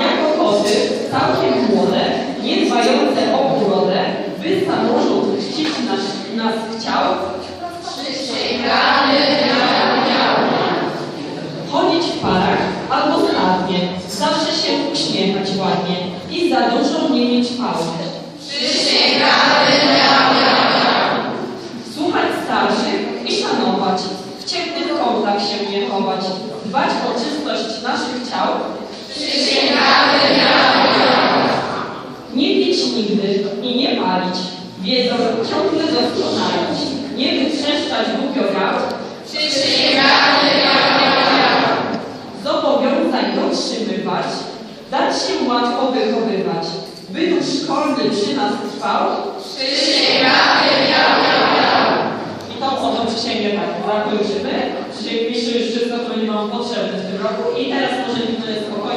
Jako koty, całkiem młode, nie dbające o urodę, by samorząd chcić nas, nas chciał, chodzić w parach albo zradnie, zawsze się uśmiechać ładnie i za dużo nie mieć pałek. Słuchać starszych i szanować, w ciepłych kątach się nie chować, dbać o czystość nie palić, wiedzą ciągle doskonalić, nie wytrzeszczać głupio gał. Zobowiązań dotrzymywać, dać się łatwo wychowywać, by duch szkolny przy nas trwał. I tą oto przysięgę tak zakończymy. Przysięgliśmy już wszystko, co będzie Wam potrzebne w tym roku. I teraz może mi to jest spokojnie.